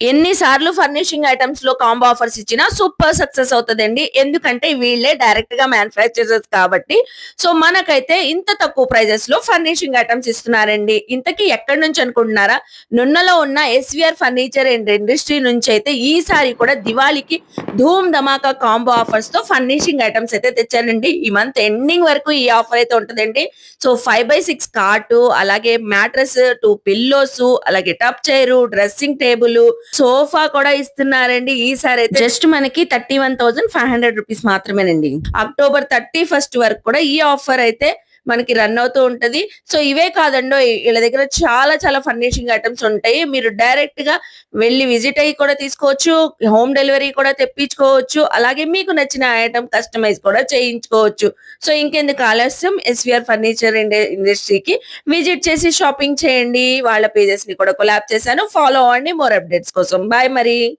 ఎన్నిసార్లు ఫర్నిషింగ్ ఐటమ్స్లో combo offers ఇచ్చినా సూపర్ సక్సెస్ అవుతుందండి. ఎందుకంటే వీళ్ళే డైరెక్ట్గా మ్యానుఫ్యాక్చరర్స్ కాబట్టి. సో మనకైతే ఇంత తక్కువ ప్రైజెస్లో ఫర్నిషింగ్ ఐటమ్స్ ఇస్తున్నారండి. ఇంతకీ ఎక్కడి నుంచి అనుకుంటున్నారా? నున్నలో ఉన్న ఎస్విఆర్ ఫర్నిచర్ అండ్ ఇండస్ట్రీ నుంచి అయితే ఈసారి కూడా దివాళీకి ధూమ్ ధమాకా కాంబో ఆఫర్స్తో ఫర్నిషింగ్ ఐటమ్స్ అయితే తెచ్చారండి. ఈ మంత్ ఎండింగ్ వరకు ఈ ఆఫర్ అయితే ఉంటుందండి. సో ఫైవ్ బై సిక్స్ కాటు అలాగే మ్యాట్రస్ టూ పిల్లోస్ అలాగే టప్ చైర్ డ్రెస్సింగ్ టేబుల్ సోఫా కూడా ఇస్తున్నారండి. ఈసారి అయితే జస్ట్ మనకి thirty one thousand five hundred rupees మాత్రమేనండి. అక్టోబర్ థర్టీ ఫస్ట్ వరకు కూడా ఈ ఆఫర్ అయితే మనకి రన్ అవుతూ ఉంటది. సో ఇవే కాదండో వీళ్ళ దగ్గర చాలా చాలా ఫర్నిషింగ్ ఐటమ్స్ ఉంటాయి. మీరు డైరెక్ట్గా వెళ్ళి విజిట్ అయ్యి కూడా తీసుకోవచ్చు. హోమ్ డెలివరీ కూడా తెప్పించుకోవచ్చు. అలాగే మీకు నచ్చిన ఐటమ్ కస్టమైజ్ కూడా చేయించుకోవచ్చు. సో ఇంకెందుకు ఆలస్యం. ఎస్విఆర్ ఫర్నిచర్ ఇండస్ట్రీకి విజిట్ చేసి షాపింగ్ చేయండి. వాళ్ళ పేజెస్ని కూడా కొలాబ్ చేశాను. ఫాలో అవ్వండి. మోర్ అప్డేట్స్ కోసం. బాయ్ మరి.